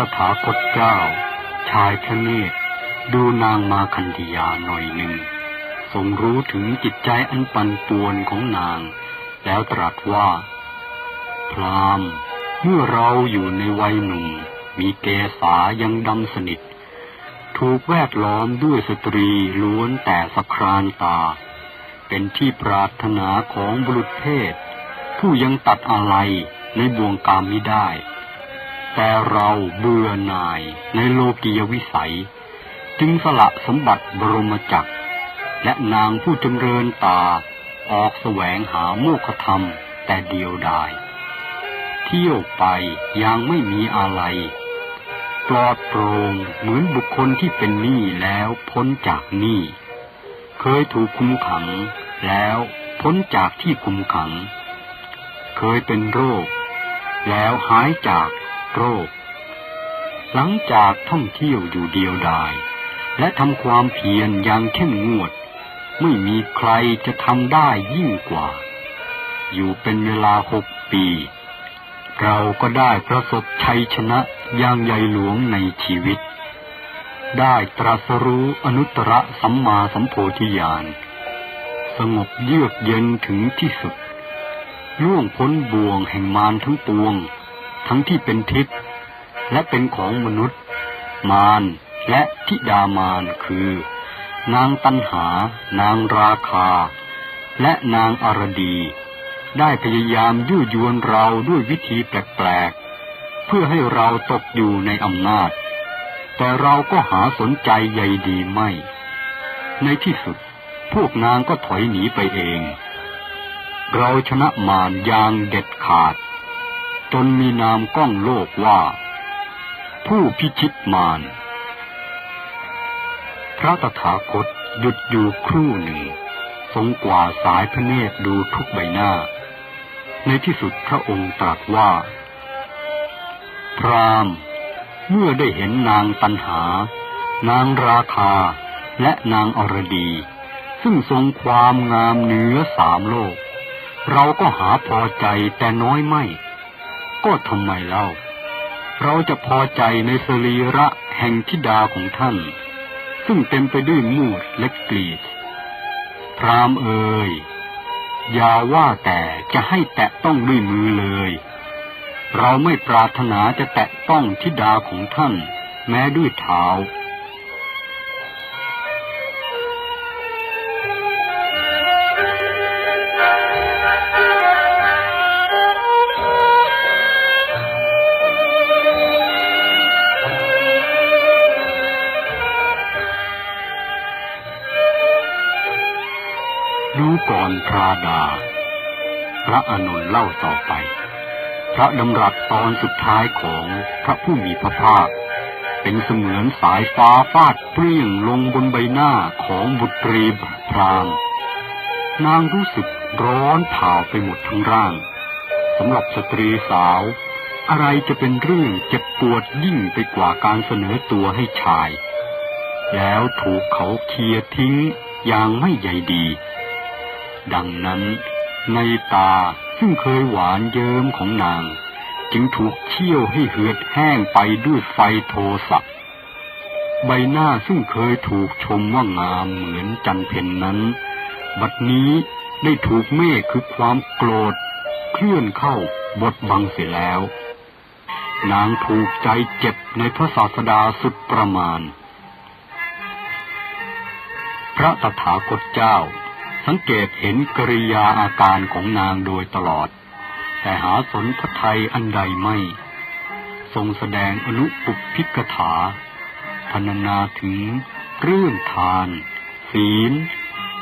ตถาคตเจ้า ชายพระเนตรดูนางมาคันธยาหน่อยหนึ่งทรงรู้ถึงจิตใจอันปั่นป่วนของนาง แล้วตรัสว่า พรามเมื่อเราอยู่ในวัยหนุ่ม มีเกษายังดำสนิท ถูกแวดล้อมด้วยสตรีล้วนแต่สครานตา เป็นที่ปรารถนาของบุรุษเพศ ผู้ยังตัดอะไรในบ่วงกามมิได้ แต่เราเบื่อหน่ายในโลกียวิสัย จึงสละสมบัติบรมจักร และนางผู้จำเริญตาออกแสวงหาโมฆะธรรมแต่เดียวดาย เที่ยวไปยังไม่มีอะไรปลอดโปร่งเหมือนบุคคลที่เป็นหนี้แล้วพ้นจากหนี้เคยถูกคุมขังแล้วพ้นจากที่คุมขัง เคยเป็นโรค แล้วหายจาก โรค หลังจากท่องเที่ยวอยู่เดียวดาย และทำความเพียรอย่างเข้มงวด ไม่มีใครจะทำได้ยิ่งกว่า อยู่เป็นเวลาหกปี เราก็ได้ประสบชัยชนะอย่างใหญ่หลวงในชีวิต ได้ตรัสรู้อนุตตรสัมมาสัมโพธิญาณสงบเยือกเย็นถึงที่สุดล่วงพ้นบ่วงแห่งมารทั้งปวง ทั้งที่เป็นทิพย์และเป็นของมนุษย์ มารและทิดามารคือ นางตันหา นางราคา และนางอารดี ได้พยายามยั่วยวนเราด้วยวิธีแปลกๆ เพื่อให้เราตกอยู่ในอำนาจ แต่เราก็หาสนใจใยดีไม่ ในที่สุดพวกนางก็ถอยหนีไปเอง เราชนะมารอย่างเด็ดขาด จนมีนามก้องโลกว่า ผู้พิชิตมาร พระตถาคตหยุดอยู่ครู่หนึ่ง ทรงกว่าสายพระเนตรดูทุกใบหน้า ในที่สุดพระองค์ตรัสว่า พรามเมื่อได้เห็นนางตันหา นางราคาและนางอรดี ซึ่งทรงความงามเหนือสามโลก เราก็หาพอใจแต่น้อยไม่ ก็ทำไมเล่า เราจะพอใจในสรีระแห่งธิดาของท่าน ซึ่งเต็มไปด้วยมูดและกลีดพรามเอ่ยอย่าว่าแต่จะให้แตะต้องด้วยมือเลย เราไม่ปรารถนาจะแตะต้องธิดาของท่าน แม้ด้วยเท้า รู้ก่อนพระดา พระอานนเล่าต่อไป พระดำรัสตอนสุดท้ายของพระผู้มีพระภาค เป็นเสมือนสายฟ้าฟาดเปรี้ยงลงบนใบหน้าของบุตรีพรามนางรู้สึกร้อนเผาไปหมดทั้งร่างสำหรับสตรีสาว อะไรจะเป็นเรื่องเจ็บปวดยิ่งไปกว่าการเสนอตัวให้ชาย แล้วถูกเขาเคลียร์ทิ้งอย่างไม่ใยดี ดังนั้น ในตาซึ่งเคยหวานเยิ้มของนาง จึงถูกเชี่ยวให้เหือดแห้งไปด้วยไฟโทสะใบหน้าซึ่งเคยถูกชมว่างามเหมือนจันเพนนั้น บัดนี้ได้ถูกเมฆคือความโกรธ เคลื่อนเข้าบดบังเสียแล้ว นางถูกใจเจ็บในพระศาสดาสุดประมาณ พระตถาคตเจ้า สังเกตเห็นกริยาอาการของนางโดยตลอด แต่หาสนพระไทยอันใดไม่ ทรงแสดงอนุปุพิกถาพรรณนาถึงเรื่องทาน ศีล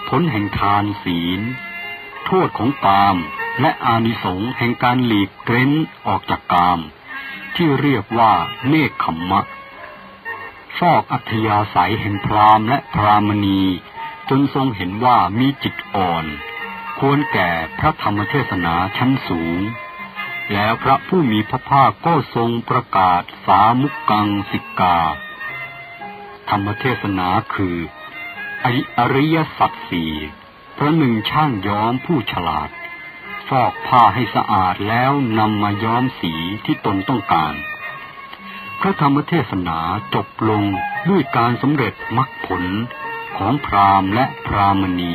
ผลแห่งทานศีล โทษของกาม และอานิสงส์แห่งการหลีกเร้นออกจากกาม ที่เรียกว่าเนคขมมะฟอกอัธยาศัยแห่งพรามและพรามณี จนทรงเห็นว่ามีจิตอ่อน ควรแก่พระธรรมเทศนาชั้นสูง แล้วพระผู้มีพระภาคก็ทรงประกาศสามุกกังสิกาธรรมเทศนาคือออริยสัจสี่พระหนึ่งช่างย้อมผู้ฉลาด ฟอกผ้าให้สะอาดแล้วนำมาย้อมสีที่ตนต้องการ พระธรรมเทศนาจบลงด้วยการสำเร็จมรรคผล ของพราหมณ์และพรามณี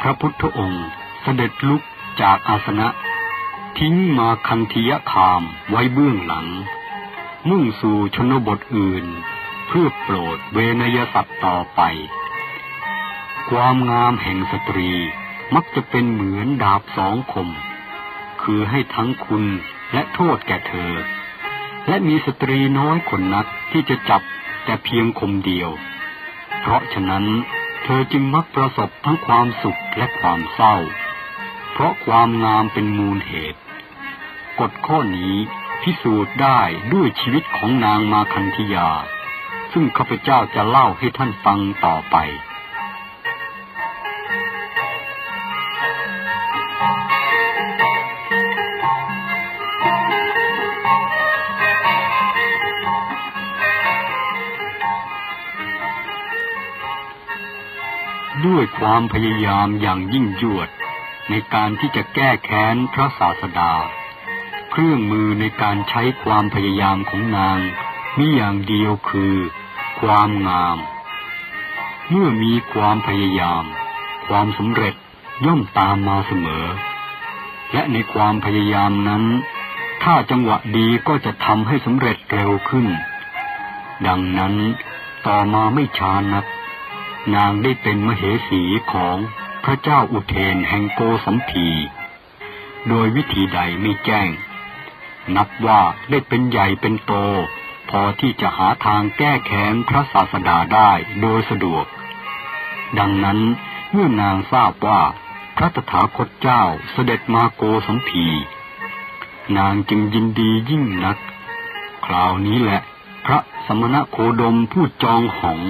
พระพุทธองค์เสด็จลุกจากอาสนะ ทิ้งมาคันธียคามไว้เบื้องหลัง มุ่งสู่ชนบทอื่น เพื่อโปรดเวนยสัตว์ต่อไป ความงามแห่งสตรีมักจะเป็นเหมือนดาบสองคม คือให้ทั้งคุณและโทษแก่เธอ และมีสตรีน้อยคนนักที่จะจับแต่เพียงคมเดียว เพราะฉะนั้นเธอจึงมักประสบทั้งความสุขและความเศร้า เพราะความงามเป็นมูลเหตุ กฎข้อนี้พิสูจน์ได้ด้วยชีวิตของนางมาคันธยา ซึ่งข้าพเจ้าจะเล่าให้ท่านฟังต่อไป ด้วยความพยายามอย่างยิ่งยวด ในการที่จะแก้แค้นพระศาสดา เครื่องมือในการใช้ความพยายามของนางมีอย่างเดียวคือ ความงาม เมื่อมีความพยายาม ความสำเร็จย่อมตามมาเสมอ และในความพยายามนั้น ถ้าจังหวะดีก็จะทำให้สำเร็จเร็วขึ้น ดังนั้นต่อมาไม่ช้านัก นางได้เป็นมเหสีของพระเจ้าอุเทนแห่งโกสัมพีโดยวิธีใดไม่แจ้ง นับว่าได้เป็นใหญ่เป็นโต พอที่จะหาทางแก้แค้นพระศาสดาได้โดยสะดวก ดังนั้นเมื่อนางทราบว่าพระตถาคตเจ้าเสด็จมาโกสัมพีนางจึงยินดียิ่งนัก คราวนี้แหละ พระสมณะโคดมผู้จองหอง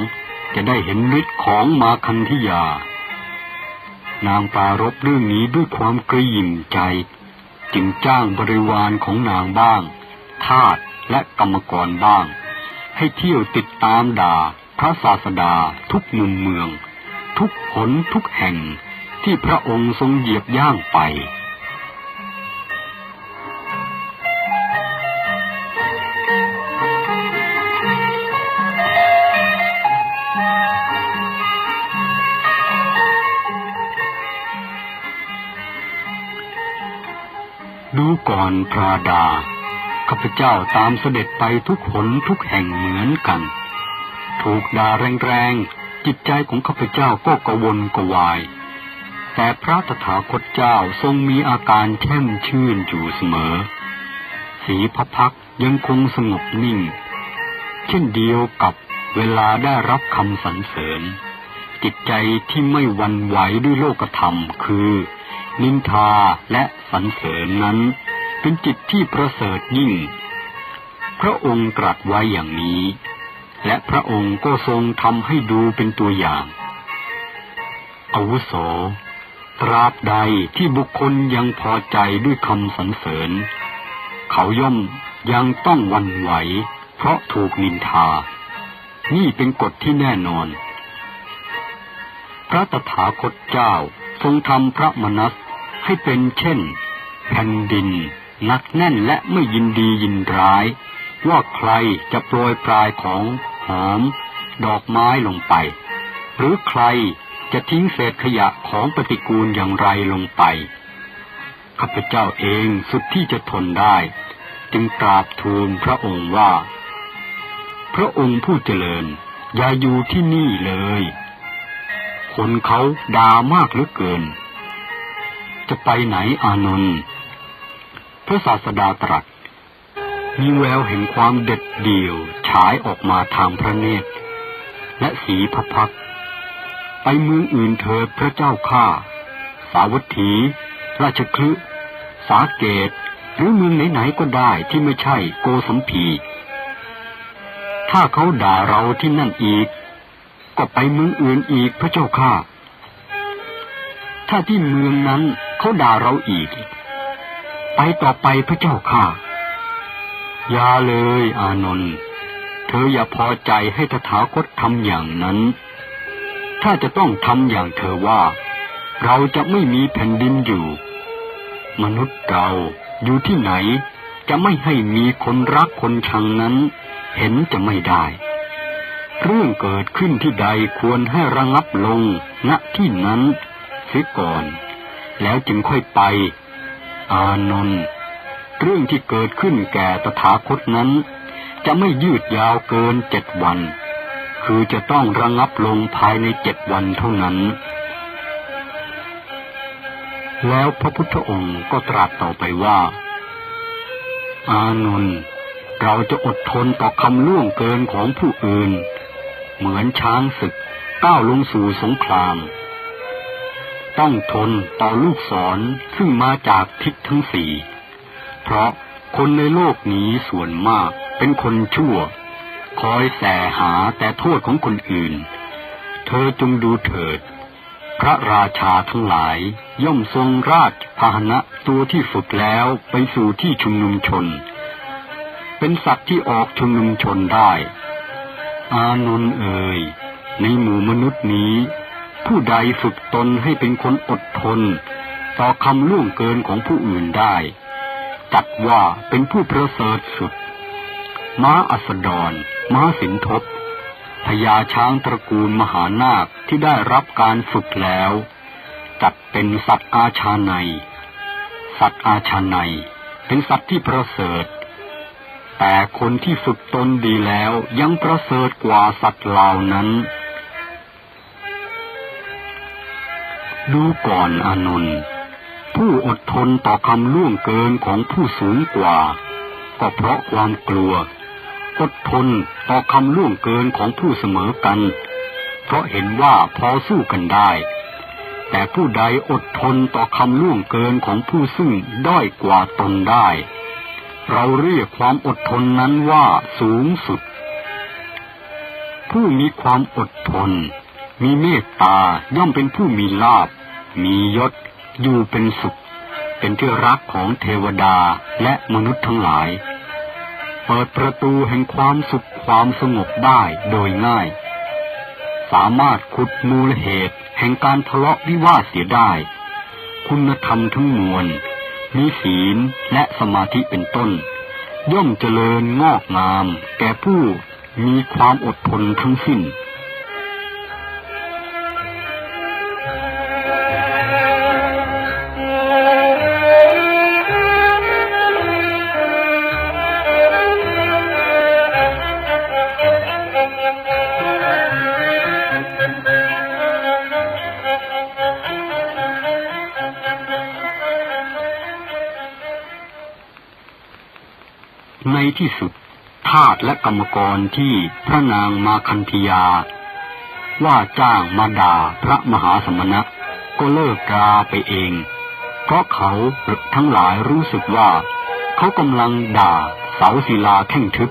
จะได้เห็นฤทธิ์ของมาคันธิยา นางปารบเรื่องนี้ด้วยความกระยิมใจ จึงจ้างบริวารของนางบ้าง ทาสและกรรมกรบ้าง ให้เที่ยวติดตามด่าพระศาสดาทุกมุมเมือง ทุกหนทุกแห่งที่พระองค์ทรงเหยียบย่างไป ดูก่อนพระดา ข้าพเจ้าตามเสด็จไปทุกหนทุกแห่งเหมือนกัน ถูกด่าแรงๆ จิตใจของข้าพเจ้าก็กระวนกระวาย แต่พระตถาคตเจ้าทรงมีอาการแช่มชื่นอยู่เสมอ สีพระพักยังคงสงบนิ่ง เช่นเดียวกับเวลาได้รับคำสรรเสริญ จิตใจที่ไม่วันไหวด้วยโลกธรรมคือนินทาและสรรเสริญนั้น เป็นจิตที่ประเสริฐยิ่ง พระองค์ตรัสไว้อย่างนี้ และพระองค์ก็ทรงทำให้ดูเป็นตัวอย่างอาวุโส ตราบใดที่บุคคลยังพอใจด้วยคำสรรเสริญ เขาย่อมยังต้องวันไหว เพราะถูกนินทา นี่เป็นกฎที่แน่นอน พระตถาคตเจ้าทรงทำพระมนัสให้เป็นเช่นแผ่นดิน นักแน่นและไม่ยินดียินร้าย ว่าใครจะโปรยปลายของหอม ดอกไม้ลงไป หรือใครจะทิ้งเศษขยะของปฏิกูลอย่างไรลงไปข้าพเจ้าเองสุดที่จะทนได้ จึงกราบทูลพระองค์ว่า พระองค์ผู้เจริญ อย่าอยู่ที่นี่เลย คนเขาด่ามากเหลือเกิน จะไปไหนอานนท์ ระศาสดาตรัส มีแววแห่งความเด็ดเดี่ยวฉายออกมาทางพระเนตร และสีพระพัก ไปเมืองอื่นเถิดพระเจ้าข้า สาวัตถี ราชคลึสาเกต หรือเมืองไหนๆก็ได้ที่ไม่ใช่โกสัมพีถ้าเขาด่าเราที่นั่นอีก ก็ไปเมืองอื่นอีกพระเจ้าข้า ถ้าที่เมืองนั้นเขาด่าเราอีก ไปต่อไปพระเจ้าข้าอย่าเลยอานนท์เธออย่าพอใจให้ตถาคตทำอย่างนั้น ถ้าจะต้องทำอย่างเธอว่า เราจะไม่มีแผ่นดินอยู่ มนุษย์เราอยู่ที่ไหน จะไม่ให้มีคนรักคนชังนั้น เห็นจะไม่ได้ เรื่องเกิดขึ้นที่ใดควรให้ระงับลงณที่นั้นเสียก่อน แล้วจึงค่อยไป อานนท์เรื่องที่เกิดขึ้นแก่ตถาคตนั้น จะไม่ยืดยาวเกินเจ็ดวัน คือจะต้องระงับลงภายในเจ็ดวันเท่านั้น แล้วพระพุทธองค์ก็ตรัสต่อไปว่า อานนท์เราจะอดทนต่อคำล่วงเกินของผู้อื่น เหมือนช้างศึกก้าวลงสู่สงคราม ต้องทนต่อลูกศรซึ่งมาจากทิศทั้งสี่ เพราะคนในโลกนี้ส่วนมากเป็นคนชั่ว คอยแสหาแต่โทษของคนอื่น เธอจงดูเถิด พระราชาทั้งหลายย่อมทรงราชพาหนะตัวที่ฝึกแล้วไปสู่ที่ชุมนุมชน เป็นสัตว์ที่ออกชุมนุมชนได้ อานนท์เอ่ยในหมู่มนุษย์นี้ ผู้ใดฝึกตนให้เป็นคนอดทน ต่อคำล่วงเกินของผู้อื่นได้ จัดว่าเป็นผู้ประเสริฐสุด ม้าอัสดร ม้าสินทบพญาช้างตระกูลมหานาคที่ได้รับการฝึกแล้ว จัดเป็นสัตว์อาชาใน สัตว์อาชาในเป็นสัตว์ที่ประเสริฐ แต่คนที่ฝึกตนดีแล้วยังประเสริฐกว่าสัตว์เหล่านั้น ดูก่อนอานนท์ผู้อดทนต่อคำล่วงเกินของผู้สูงกว่า ก็เพราะความกลัว อดทนต่อคำล่วงเกินของผู้เสมอกัน เพราะเห็นว่าพอสู้กันได้ แต่ผู้ใดอดทนต่อคำล่วงเกินของผู้ซึ่งด้อยกว่าตนได้ เราเรียกความอดทนนั้นว่าสูงสุด ผู้มีความอดทนมีเมตตาย่อมเป็นผู้มีลาบ มียศ อยู่เป็นสุข เป็นที่รักของเทวดาและมนุษย์ทั้งหลาย เปิดประตูแห่งความสุขความสงบได้โดยง่าย สามารถขุดมูลเหตุแห่งการทะเลาะวิวาทเสียได้ คุณธรรมทั้งมวล มีศีลและสมาธิเป็นต้น ย่อมเจริญงอกงาม แก่ผู้มีความอดทนทั้งสิ้น ที่สุดทาสและกรรมกรที่พระนางมาคันธยา ว่าจ้างมาด่าพระมหาสมณะก็เลิกกราไปเอง เพราะเขาทั้งหลายรู้สึกว่า เขากำลังด่าเสาศิลาแท่งทึบ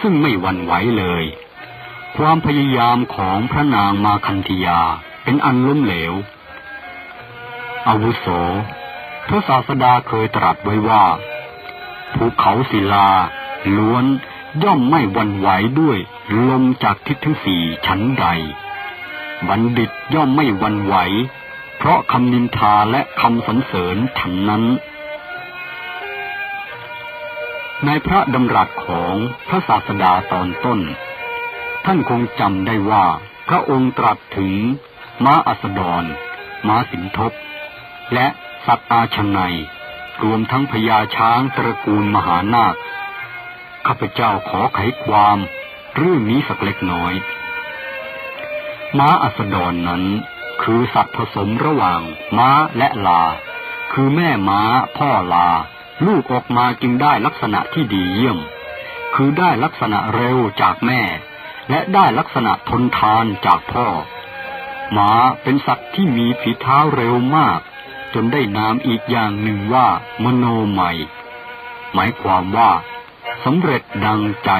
ซึ่งไม่หวั่นไหวเลย ความพยายามของพระนางมาคันธยาเป็นอันล้มเหลว อาวุโสพระศาสดาเคยตรัสไว้ว่า ภูเขาศิลา ล้วนย่อมไม่วันไหวด้วยลมจากทิศทั้งสี่ชั้นใด บัณฑิตย่อมไม่วันไหว เพราะคำนินทาและคำสรรเสริญฉันนั้น ในพระดำรัสของพระศาสดาตอนต้น ท่านคงจำได้ว่าพระองค์ตรัสถึงม้าอัสดร ม้าสินทบ และสัตว์อาชนัยรวมทั้งพญาช้างตระกูลมหานาค ข้าพเจ้าขอไขความ เรื่องนี้สักเล็กน้อย ม้าอัสดรนนั้น คือสัตว์ผสมระหว่าง ม้าและลา คือแม่ม้า พ่อลา ลูกออกมาจึงได้ลักษณะที่ดีเยี่ยม คือได้ลักษณะเร็วจากแม่ และได้ลักษณะทนทานจากพ่อ ม้าเป็นสัตว์ที่มีฝีเท้าเร็วมาก จนได้นามอีกอย่างหนึ่งว่ามโนไมยหมายความว่า สำเร็จดังใจ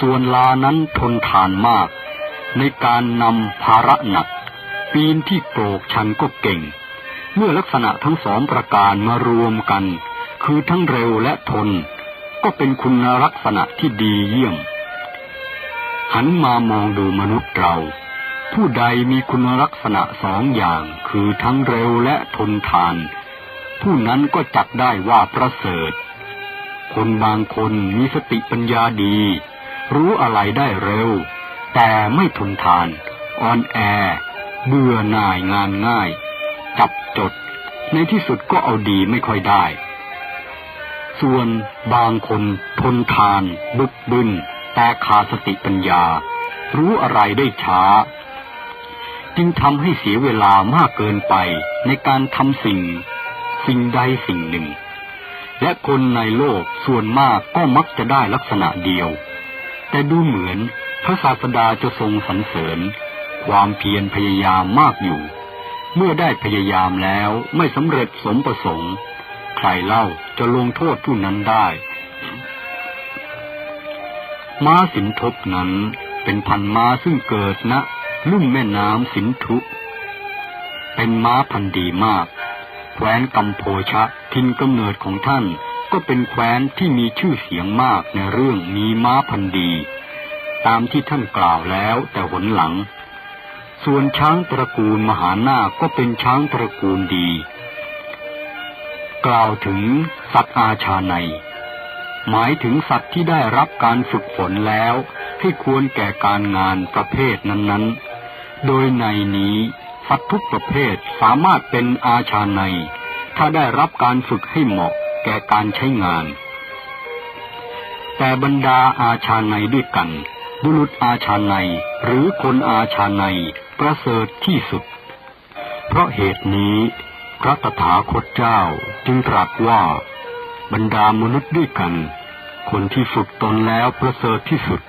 ส่วนลานั้นทนทานมาก ในการนำภาระหนัก ปีนที่โกรกชันก็เก่ง เมื่อลักษณะทั้งสองประการมารวมกัน คือทั้งเร็วและทน ก็เป็นคุณลักษณะที่ดีเยี่ยม หันมามองดูมนุษย์เรา ผู้ใดมีคุณลักษณะสองอย่าง คือทั้งเร็วและทนทาน ผู้นั้นก็จัดได้ว่าประเสริฐ คนบางคนมีสติปัญญาดี รู้อะไรได้เร็ว แต่ไม่ทนทาน อ่อนแอ เบื่อหน่ายงานง่าย จับจด ในที่สุดก็เอาดีไม่ค่อยได้ ส่วนบางคนทนทาน บึกบึนแต่ขาดสติปัญญา รู้อะไรได้ช้า จึงทำให้เสียเวลามากเกินไปในการทำสิ่ง สิ่งใดสิ่งหนึ่ง และคนในโลกส่วนมากก็มักจะได้ลักษณะเดียว แต่ดูเหมือนพระศาสดาจะทรงสรรเสริญ ความเพียรพยายามมากอยู่ เมื่อได้พยายามแล้วไม่สำเร็จสมประสงค์ ใครเล่าจะลงโทษผู้นั้นได้ ม้าสินทบนั้นเป็นพันม้าซึ่งเกิดณลุ่มแม่น้ำสินธุ เป็นม้าพันดีมาก แคว้นกัมโพชะทินกำเนิดของท่านก็เป็นแคว้นที่มีชื่อเสียงมากในเรื่องมีม้าพันดี ตามที่ท่านกล่าวแล้วแต่หนหลัง ส่วนช้างตระกูลมหานาคก็เป็นช้างตระกูลดี กล่าวถึงสัตว์อาชาใน หมายถึงสัตว์ที่ได้รับการฝึกฝนแล้ว ให้ควรแก่การงานประเภทนั้นๆ โดยในนี้ สัตว์ทุกประเภทสามารถเป็นอาชาใน ถ้าได้รับการฝึกให้เหมาะแก่การใช้งาน แต่บรรดาอาชาในด้วยกัน บุรุษอาชาในหรือคนอาชาในประเสริฐที่สุด เพราะเหตุนี้พระตถาคตเจ้าจึงตรัสว่า บรรดามนุษย์ด้วยกัน คนที่ฝึกตนแล้วประเสริฐที่สุด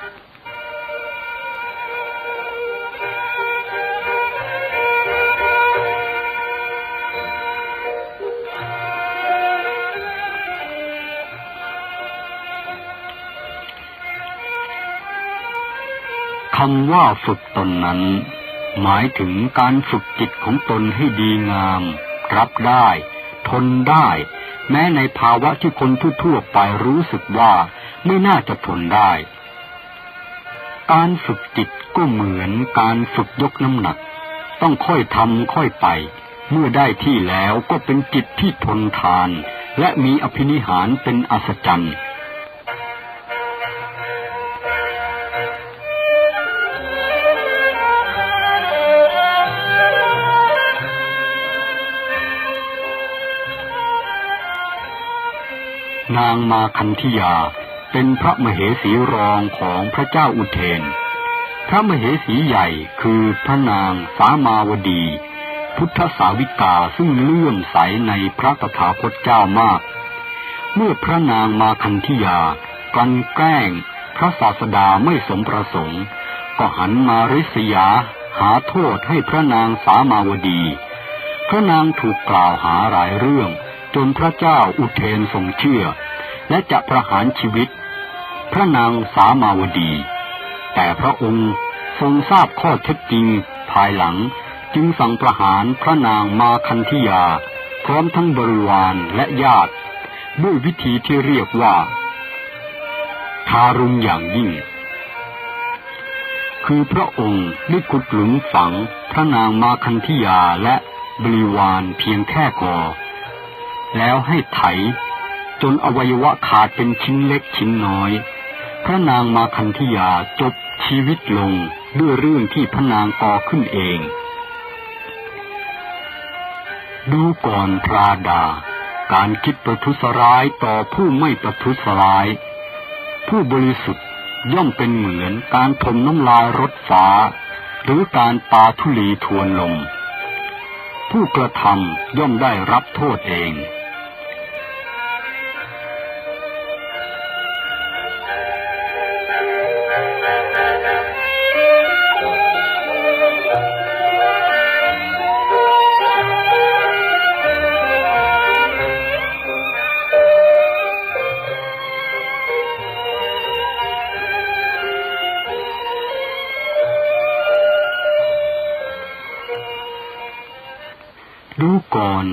คำว่าฝึกตนนั้น หมายถึงการฝึกจิตของตนให้ดีงาม รับได้ ทนได้ แม้ในภาวะที่คนทั่วๆไปรู้สึกว่าไม่น่าจะทนได้ การฝึกจิตก็เหมือนการฝึกยกน้ำหนัก ต้องค่อยทำค่อยไป เมื่อได้ที่แล้วก็เป็นจิตที่ทนทาน และมีอภินิหารเป็นอัศจรรย์ นางมาคันธิยาเป็นพระมเหสีรองของพระเจ้าอุเทน พระมเหสีใหญ่คือพระนางสามาวดี พุทธสาวิกาซึ่งเลื่อมใสในพระตถาคตเจ้ามาก เมื่อพระนางมาคันธิยากลันแกล้งพระศาสดาไม่สมประสงค์ ก็หันมาริษยาหาโทษให้พระนางสามาวดี พระนางถูกกล่าวหาหลายเรื่อง จนพระเจ้าอุเทนทรงเชื่อ และจะประหารชีวิต พระนางสามาวดี แต่พระองค์ทรงทราบข้อเท็จจริงภายหลังจึงสั่งประหารพระนางมาคันธิยา พร้อมทั้งบริวารและญาติ ด้วยวิธีที่เรียกว่า ทารุณอย่างยิ่ง คือพระองค์ได้ขุดหลุมฝังพระนางมาคันธิยาและบริวารเพียงแค่กอแล้วให้ไถ จนอวัยวะขาดเป็นชิ้นเล็กชิ้นน้อย พระนางมาคันธิยาจบชีวิตลงด้วยเรื่องที่พระนางก่อขึ้นเอง ดูก่อนพราดา การคิดประทุษร้ายต่อผู้ไม่ประทุษร้าย ผู้บริสุทธิ์ย่อมเป็นเหมือนการถมน้ำลายรถฟ้า หรือการปาทุลีทวนลม ผู้กระทำย่อมได้รับโทษเอง ก่อน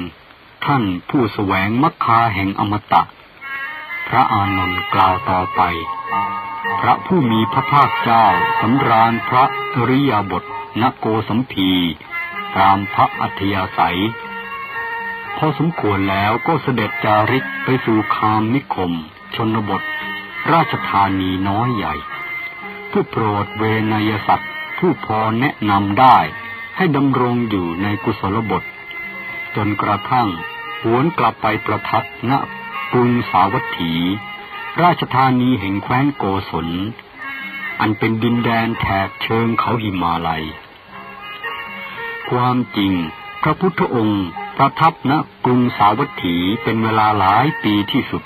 ท่านผู้แสวงมรรคาแห่งอมตะ พระอานนท์กล่าวต่อไป พระผู้มีพระภาคเจ้าสำราญพระอริยบทนโกสัมพีตามพระอัธยาศัย พอสมควรแล้วก็เสด็จจาริกไปสู่คามนิคม ชนบท ราชธานีน้อยใหญ่ ผู้โปรดเวนยสัตว์ผู้พอแนะนำได้ให้ดำรงอยู่ในกุศลบท จนกระทั่งหวนกลับไปประทับณกรุงสาวัตถี ราชธานีแห่งแคว้นโกศล อันเป็นดินแดนแถบเชิงเขาหิมาลัย ความจริงพระพุทธองค์ประทับณกรุงสาวัตถีเป็นเวลาหลายปีที่สุด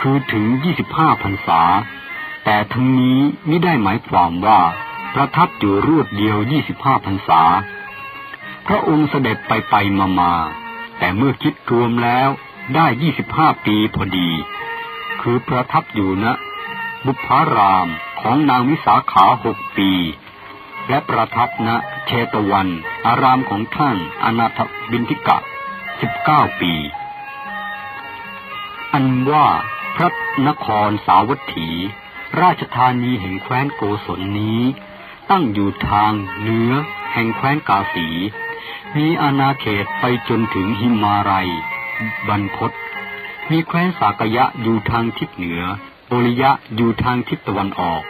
คือถึง 25พรรษา แต่ทั้งนี้ไม่ได้หมายความว่าประทับอยู่รวดเดียว 25พรรษา พระองค์เสด็จไปไปมามา แต่เมื่อคิดรวมแล้วได้25ปีพอดี คือประทับอยู่ณบุพารามของนางวิสาขาหกปี และประทับณเชตวัน อารามของท่านอนาถบินทิกะ19ปี อันว่าพระนครสาวัตถี ราชธานีแห่งแคว้นโกศลนี้ ตั้งอยู่ทางเหนือแห่งแคว้นกาสี มีอาณาเขตไปจนถึงหิมาลัย บรรพตมีแคว้นสากยะอยู่ทางทิศเหนือโอริยะอยู่ทางทิศตะวันออก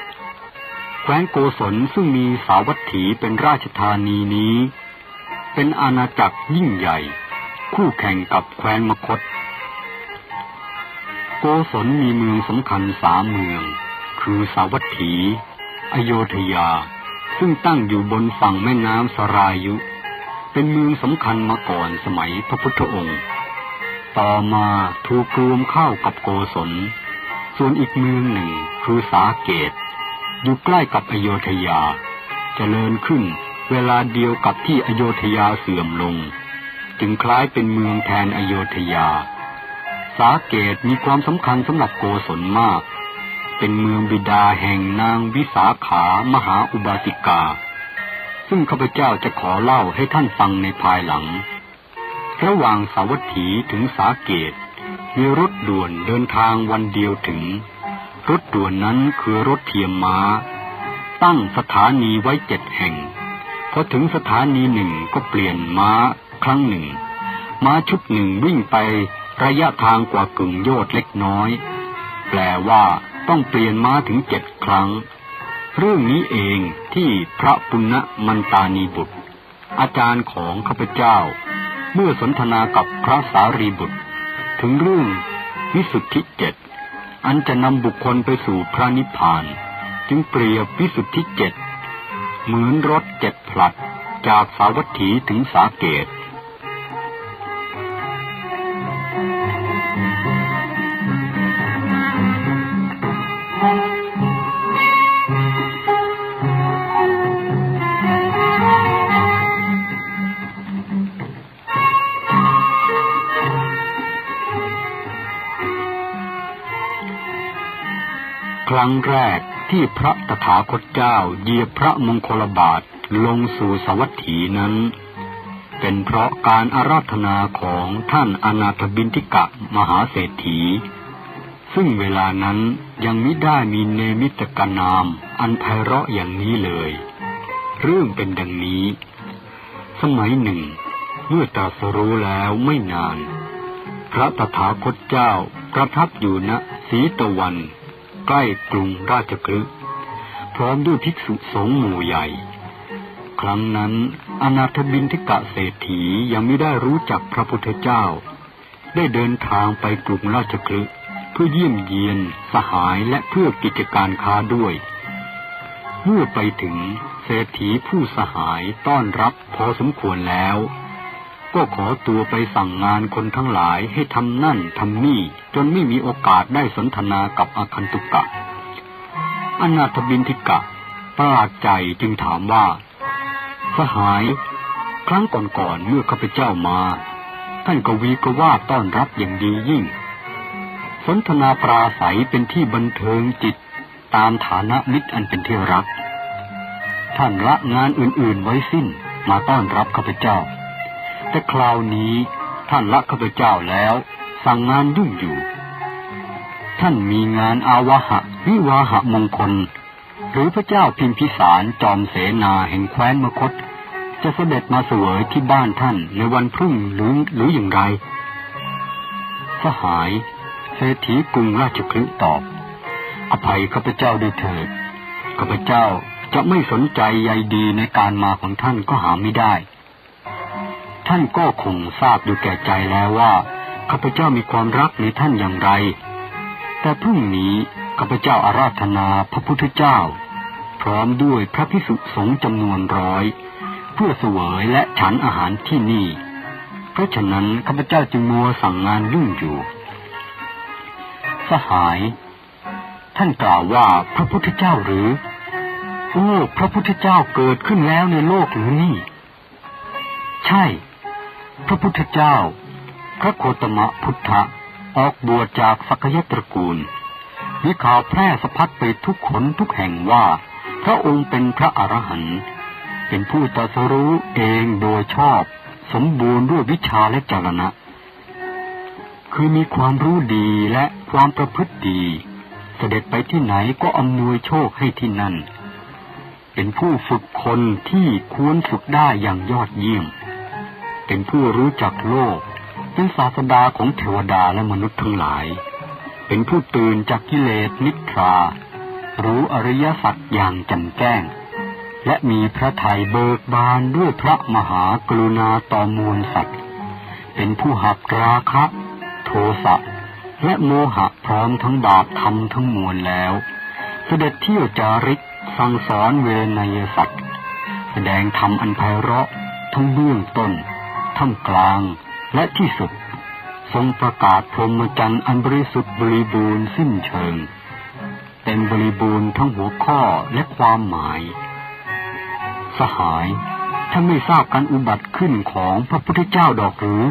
แคว้นโกศลซึ่งมีสาวัตถีเป็นราชธานีนี้ เป็นอาณาจักรยิ่งใหญ่ คู่แข่งกับแคว้นมคต โกศลมีเมืองสำคัญสามเมือง คือสาวัตถี อโยธยา ซึ่งตั้งอยู่บนฝั่งแม่น้ำสรายุ เป็นเมืองสำคัญมาก่อนสมัยพระพุทธองค์ ต่อมาถูกรวมเข้ากับโกศล ส่วนอีกเมืองหนึ่งคือสาเกต อยู่ใกล้กับอโยธยาจเจริญขึ้นเวลาเดียวกับที่อโยธยาเสื่อมลง จึงคล้ายเป็นเมืองแทนอโยธยา สาเกตมีความสำคัญสำหรับโกศลมาก เป็นเมืองบิดาแห่งนางวิสาขามหาอุบาสิกา ซึ่งข้าพเจ้าจะขอเล่าให้ท่านฟังในภายหลัง ระหว่างสาวัตถีถึงสาเกต มีรถด่วนเดินทางวันเดียวถึง รถด่วนนั้นคือรถเทียมม้า ตั้งสถานีไว้เจ็ดแห่ง พอถึงสถานีหนึ่งก็เปลี่ยนม้าครั้งหนึ่ง ม้าชุดหนึ่งวิ่งไประยะทางกว่ากึ่งโยชน์เล็กน้อย แปลว่าต้องเปลี่ยนม้าถึงเจ็ดครั้ง เรื่องนี้เองที่พระปุณณมันตานีบุตร อาจารย์ของข้าพเจ้า เมื่อสนทนากับพระสารีบุตร ถึงเรื่องวิสุทธิเจ็ดอันจะนำบุคคลไปสู่พระนิพพาน จึงเปรียบวิสุทธิเจ็ดเหมือนรถเจ็ดผลัดจากสาวัตถีถึงสาเกต รั้งแรกที่พระตถาคตเจ้าเยียบพระมงคลบาทลงสู่สวัตถีนั้น เป็นเพราะการอาราธนาของท่านอนาถบินทิกะมหาเศรษฐี ซึ่งเวลานั้นยังมิได้มีเนมิตกนาม อันไพเราะอย่างนี้เลย เรื่องเป็นดังนี้ สมัยหนึ่ง เมื่อตรัสรู้แล้วไม่นาน พระตถาคตเจ้าประทับอยู่ณสีตะวัน ใกล้กรุงราชกฤห์พร้อมด้วยภิกษุสงฆ์หมู่ใหญ่ ครั้งนั้นอนาถบินทิกะเศรษฐียังไม่ได้รู้จักพระพุทธเจ้า ได้เดินทางไปกรุงราชกฤห์เพื่อเยี่ยมเยียนสหายและเพื่อกิจการค้าด้วย เมื่อไปถึงเศรษฐีผู้สหายต้อนรับพอสมควรแล้ว ก็ขอตัวไปสั่งงานคนทั้งหลายให้ทำนั่นทำนี่ จนไม่มีโอกาสได้สนทนากับอคันตุกะ อนาถบินทิกะ ประหลาดใจจึงถามว่า สหาย ครั้งก่อนๆเมื่อข้าพเจ้ามา ท่านกวีก็ว่าต้อนรับอย่างดียิ่ง สนทนาปราศัยเป็นที่บันเทิงจิตตามฐานะมิตรอันเป็นที่รัก ท่านละงานอื่นๆไว้สิ้นมาต้อนรับข้าพเจ้า แต่คราวนี้ท่านละข้าพเจ้าแล้ว สั่งงานยุ่งอยู่ ท่านมีงานอาวหะ วิวาหะมงคล หรือพระเจ้าพิมพิสารจอมเสนาแห่งแคว้นมคต จะเสด็จมาเสวยที่บ้านท่านในวันพรุ่งหรือหรืออย่างไรสหายเศรษฐีกรุงราชคฤห์ตอบ อภัยข้าพเจ้าด้วยเถิดข้าพเจ้าจะไม่สนใจใยดีในการมาของท่านก็หาไม่ได้ ท่านก็คงทราบอยู่แก่ใจแล้วว่าข้าพเจ้ามีความรักในท่านอย่างไร แต่พรุ่งนี้ข้าพเจ้าอาราธนาพระพุทธเจ้า พร้อมด้วยพระพิสุสงฆ์จำนวนร้อย เพื่อเสวยและฉันอาหารที่นี่ เพราะฉะนั้นข้าพเจ้าจึงมัวสั่งงานยุ่งอยู่ สหาย ท่านกล่าวว่าพระพุทธเจ้าหรือโอ้พระพุทธเจ้าเกิดขึ้นแล้วในโลกหรือนี่ ใช่ พระพุทธเจ้า พระโคตมะพุทธะออกบวชจากสักยตระกูล มีข่าวแพร่สะพัดไปทุกขนทุกแห่งว่า พระองค์เป็นพระอรหันต์เป็นผู้ตรัสรู้เองโดยชอบ สมบูรณ์ด้วยวิชาและจรณะ คือมีความรู้ดีและความประพฤติดี เสด็จไปที่ไหนก็อำนวยโชคให้ที่นั่น เป็นผู้ฝึกคนที่ควรฝึกได้อย่างยอดเยี่ยม เป็นผู้รู้จักโลก เป็นศาสดาของเทวดาและมนุษย์ทั้งหลาย เป็นผู้ตื่นจากกิเลสนิทรา รู้อริยสัจอย่างแจ่มแจ้ง และมีพระทัยเบิกบานด้วยพระมหากรุณาต่อมวลสัตว์ เป็นผู้หักราคะโทสะและโมหะพร้อมทั้งบาปธรรมทั้งมวลแล้ว เสด็จเที่ยวจาริกสั่งสอนเวนยสัตว์ แสดงธรรมอันไพเราะทั้งเบื้องต้น ท่ามกลาง และที่สุด ทรงประกาศพรหมจรรย์อันบริสุทธิ์บริบูรณ์สิ้นเชิงเป็นบริบูรณ์ทั้งหัวข้อและความหมาย สหายท่านไม่ทราบการอุบัติขึ้นของพระพุทธเจ้าดอกหรือ